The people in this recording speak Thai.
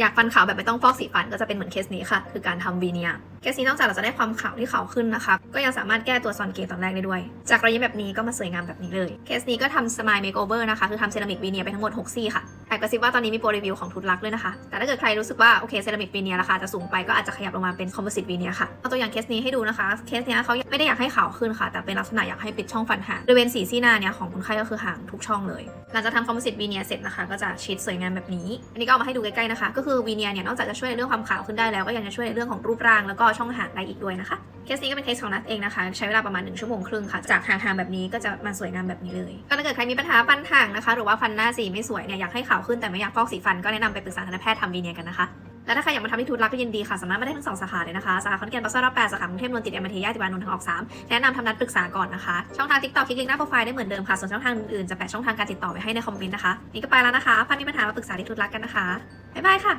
อยากฟันขาวแบบไม่ต้องฟอกสีฟันก็จะเป็นเหมือนเคสนี้ค่ะ คือการทำวีเนียร์เคสนี้นอกจากเราจะได้ความขาวที่ขาวขึ้นนะคะก็ยังสามารถแก้ตัวซอนเกตตอนแรกได้ด้วย จากรอยยิ้มแบบนี้ก็มาสวยงามแบบนี้เลย เคสนี้ก็ทำสมายเมคโอเวอร์นะคะ คือทำเซรามิกวีเนียร์ไปทั้งหมด 6 ซี่ค่ะ อบกระซิบว่าตอนนี้มีโปรรีวิวของทุนลักด้วยนะคะ แต่ถ้าเกิดใครรู้สึกว่า โอเคเซรามิกวีเนียราคาจะสูงไปก็อาจจะขยับลงมาเป็นคอมโพสิตวีเนียค่ะ เอาตัวอย่างเคสนี้ให้ดูนะคะ เคสเนี้ยเขาไม่ได้อยากให้ขาวขึ้นค่ะ แต่เป็นลักษณะอยากให้ปิดช่องฟันห่างบริเวณสีซี่หน้าเนี่ยของคนไข้ก็คือห่างทุกช่องเลย หลังจากทำคอมโพสิตวีเนียเสร็จนะคะ ก็จะชิดสวยงามแบบนี้ อันนี้ก็เอามาให้ดูใกล้ๆนะคะ ก็คือวีเนียเนี่ยนอกจากจะช่วยในเรื่องความขาวขึ้นได้แล้วก็ยังจะช่วยในเรื่องของรูปร่างแล้วก็ช่องห่างได้อีกด้วยนะคะเคสนี้ก็เป็นเคสของนัทเองนะคะ ใช้เวลาประมาณ 1 ชั่วโมงครึ่งค่ะ จากห่างๆแบบนี้ก็จะมาสวยงามแบบนี้เลยก็ถ้าเกิดใครมีปัญหาฟันห่างนะคะ หรือว่าฟันหน้าสีไม่สวยเนี่ยอยากให้ขาวขึ้นแต่ไม่อยากฟอกสีฟันก็แนะนำไปปรึกษาทันตแพทย์ทำวีเนียร์กันนะคะและถ้าใครอยากมาทำที่ทูตรักก็ยินดีค่ะ สามารถมาได้ทั้งสองสาขาเลยนะคะ สาขาขอนแก่นปัสสาวะแปดสาขากรุงเทพนนท์ติดเอ็มทีย่าติบานนท์ทางออกสามแนะนำทำนัดปรึกษาก่อนนะคะ ช่องทางทิกตอกคลิกลิงก์หน้าโปรไฟล์ได้เหมือนเดิมค่ะ ส่วนช่องทางอื่นๆ จะแปะช่องทางการติดต่อไว้ให้ในคอมเมนต์นะคะ นี่ก็ไปแล้วนะคะพันมีปัญหามาปรึกษาที่ทูตรักกันนะคะ บ๊ายบายค่ะ